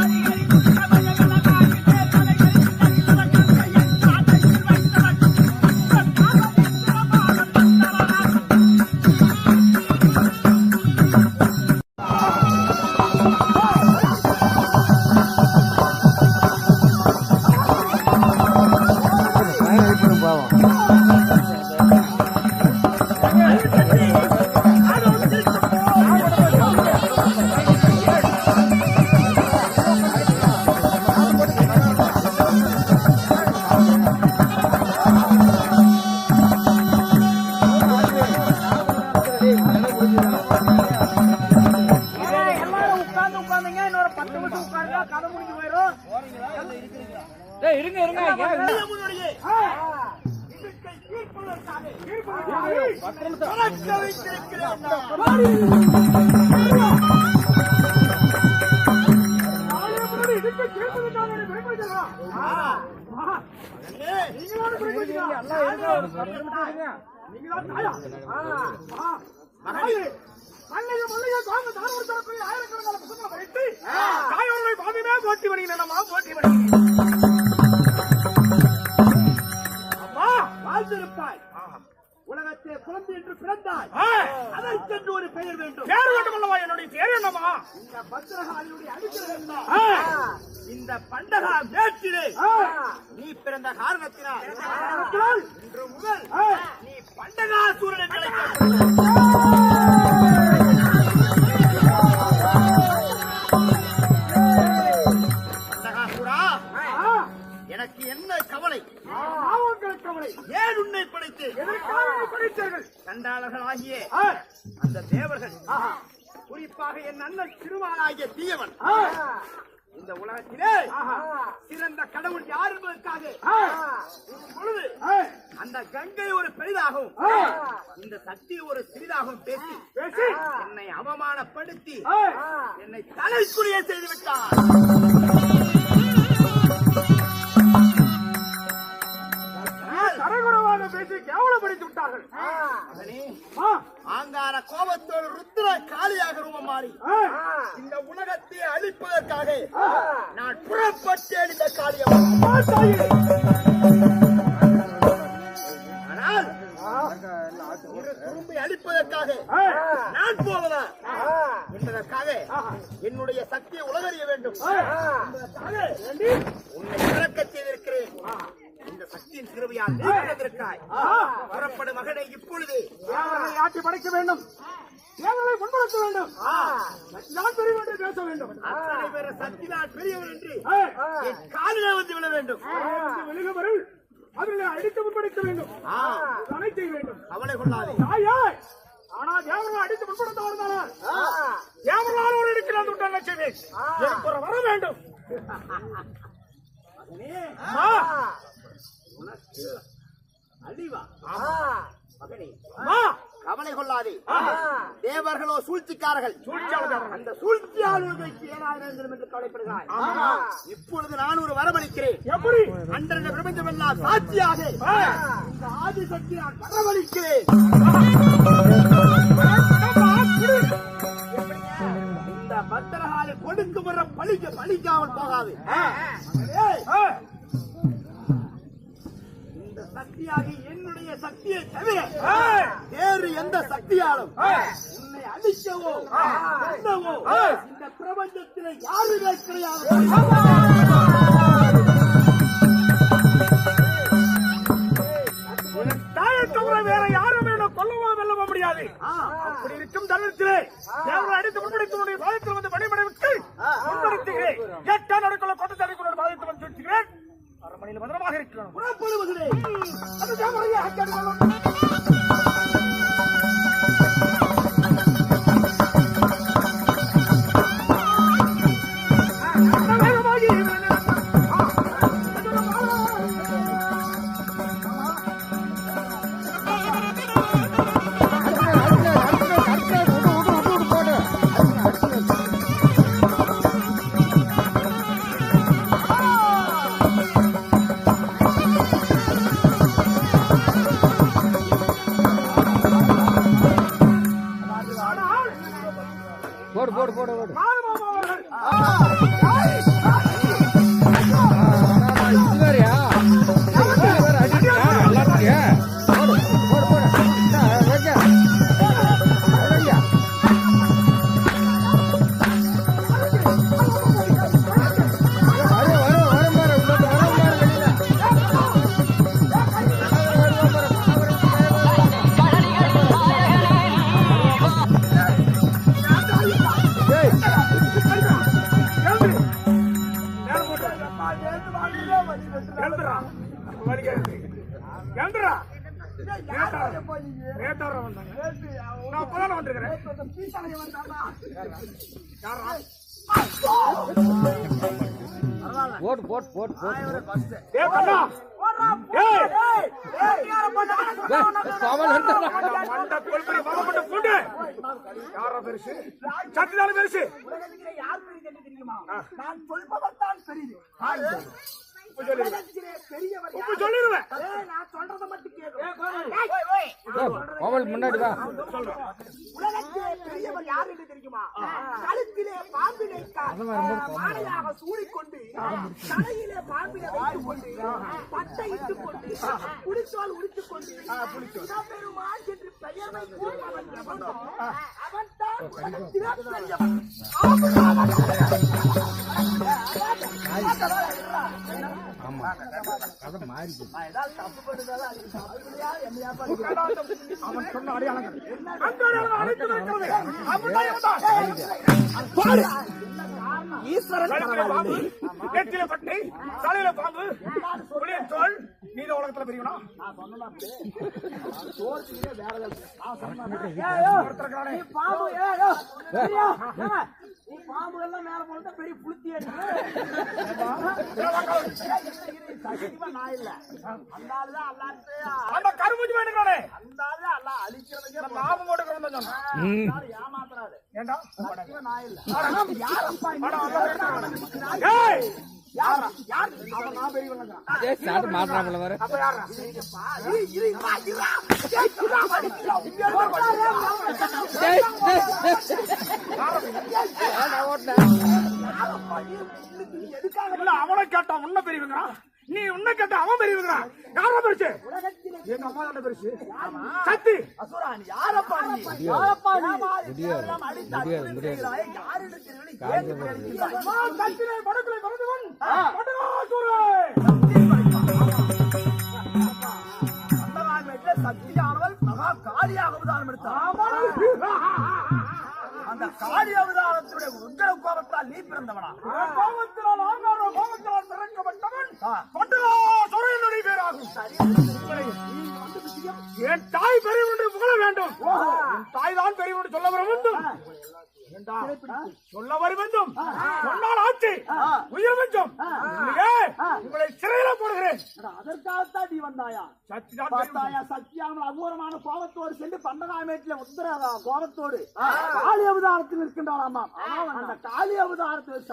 Thank you. இருங்க இருங்க. வைத்திருக்கிறேன் நான். போட்டி வருகிறேன் போட்டி வருகிறேன் வாழ்ந்திருப்பாய் உலகத்தை குழந்தை என்று பிறந்தாய். அதற்கென்று ஒரு பெயர் வேண்டும். பேர் வேண்டும் அல்லவா என்னுடைய பேர் என்னமா இந்த பத்திரகாளியுடைய அனுகிரகம் தான். இந்த பண்டகா மேட்டிலே நீ பிறந்த காரணத்தினால் இன்று முதல் நீ பண்டகாசூரன் என்று படைத்தார்கள் கண்டாளர்கள் ஆகிய அந்த தேவர்கள் குறிப்பாக என் அண்ணன் திருமாலாகிய தீயவன். இந்த உலகத்திலே சிறந்த கடவுள் யார் என்பதற்காக பொழுது அந்த கங்கை ஒரு பெரிதாகவும் இந்த சக்தி ஒரு சிறிதாகவும் பேசி என்னை அவமானப்படுத்தி என்னை தலைக்குரிய செய்து விட்டார் தரகுறவாக பேசி கேவலப்படுத்தி விட்டார்கள்? மகனே, ஆங்கார கோபத்தோடு ருத்ர காளியாக ரூபம் மாறி இந்த உலகத்தை அழிப்பதற்காக நான் காளியம் ஆனால் ஒரு அழிப்பதற்காக நான் போவதா? என்பதற்காக என்னுடைய சக்தியை உலகறிய வேண்டும். உன்னை இறக்க செய்திருக்கிறேன் இந்த சக்தியின் திருவையால் நீ பிறந்திருக்காய் புறப்படும் மகனை இப்பொழுது தேவர்களை ஆட்சி படைக்க வேண்டும். தேவர்களை முன்னிறுத்த வேண்டும். நான் பெரிய வேண்டும் பேச வேண்டும். அத்தனை பேர சக்திதான் பெரியவர் என்று என் காலிலே வந்து விழ வேண்டும். இந்த வெளிநபர்கள் அவர்களை அடித்து முன்படுத்த வேண்டும். தடை செய்ய வேண்டும். கவலை கொள்ளாதே. தாயே ஆனா தேவர்களை அடித்து முன்படுத்த வருந்தானால் தேவர்களால் ஒரு வந்து விட்டால் செய்வேன் எனக்கு ஒரு வர வேண்டும். கவலை கொள்ளாதே. தேவர்களோ சூழ்ச்சிக்காரர்கள். அந்த சூழ்ச்சியாளர்களுக்கு ஏழாயிரம் என்று கவலைப்படுகிறாய்? இப்பொழுது நான் ஒரு வரவழைக்கிறேன். எப்படி? அன்றன பிரபஞ்சம் எல்லாம் சாட்சியாக இந்த ஆதிசக்தி நான் வரவழைக்கிறேன். இந்த பத்திரகாலை கொடுக்கு முறை பழிக்க பழிக்காமல் போகாது. சக்தியாகி என்னுடைய சக்தியை தவிர வேறு எந்த சக்தியாலும். உன்னை அழிக்கவோ கொல்லவோ இந்த பிரபஞ்சத்திலே யாருமே கிடையாது வேற யாரும் என்ன கொல்லவோ வெல்லவோ முடியாது. அப்படி இருக்கும் தருணத்திலே தேவரை அடித்து முன்படுத்தனுடைய பாதத்தில் வந்து பணிபடைவிட்டு முன்படுத்துகிறேன் எட்டாம் நடுக்குள்ள கொட்டத்தடிக்குள்ள பாதத்தில் வந்து சுற்றுகிறேன் அரண்மனையில் பத்திரமாக இருக்கிறோம். புறப்படுவதிலே எழுந்துடா நேத்தார வந்தாங்க. நான் அப்பதான் வந்திருக்கிறேன். யாரா? போட்டு போட்டு போட்டு போட்டு யாரா பெருசு? சத்திதான பெருசு? யார் என்று தெரியுமா? நான் சொல்பவர் தான் பெரியது பெரியவர் இப்ப சொல்லிடுவேன் ஏய், நான் சொல்றத மட்டும் கேளு. ஏய், கோமல் முன்னாடி வா. உலகத்திலே பெரியவர் யார் என்று தெரியுமா கழுத்திலே பாம்பினை கா- மாலையாக சூடிக்கொண்டு தலையிலே பாம்பினை வைத்துக் கொண்டு பட்டை இட்டுக் கொண்டு புடித்தோல் உடித்துக் கொண்டு சிவபெருமான் என்று பெயர் வைப்பவன் எவனோ, அவன்தான் உலகத்திலே பெரியவன் ஆமா கதை மாறி. அவன் சொன்ன. பாரு. கழுத்திலே பாம்பு நெத்தியில பட்டை தலையில பாம்பு தோல் நீங்க உலகத்துல பெரியவனா ஒருத்தருக்கானே. பாம்பு ஏய், ஏய், பெரியா, ஏய், நீ பாம்பு எல்லாம் மேல போனதா பெரிய புளுத்தி நான் இல்ல அந்த ஆளு தான் அல்லாட்டு அந்த கரும்புஞ்சு வேணுங்கிறானே அந்த ஆளு அல்லா அழிக்கிறதுக்கு லாபம் போட்டுக்கிறோம். ஏமாத்துறாரு ஏண்டா? நான் இல்ல. யாரப்பா யாரா இல்ல அவனை கேட்டா உன்ன பெரியவங்கிறான் நீ உன்னை கேட்டா அவன் பெரியவங்கிறான் யாரா பெருசு? எங்க அம்மா தானே பெருசு. சத்தி அசுரா, நீ யாரப்பா நீ? யாரப்பா நீ? முடியாது. முடியாது. யார் சத்தினை படுக்கலை மறந்தவன் படுகாசுரே சக்தியானவள் மகா காளி அவதாரம் எடுத்தார் அந்த காளி அவதாரத்துடைய உத்தர கோபத்தால் நீ பிறந்தவனா? கோபத்தினால் ஆங்கார கோபத்தினால் பிறக்கப்பட்டவன். படுகாசுரனுடைய பேராகும் என் தாய் பெரியவனுடைய புகழ வேண்டும். என் தாய் தான் பெரியவனுடைய சொல்ல வர வேண்டும்? சொல்ல வர வேண்டும். சொன்னால் ஆச்சு உயிர் வேண்டும். இல்லையே, உங்களை சிறையில போடுகிறேன். அதற்காகத்தான் நீ வந்தாயா பார்த்தாயா சத்தியாமல் அகோரமான கோபத்தோடு சென்று பண்டகாமேட்டில உத்தர கோபத்தோடு காளி அவதாரத்தில் இருக்கின்றாராமா அந்த காளி அவதாரத்தில்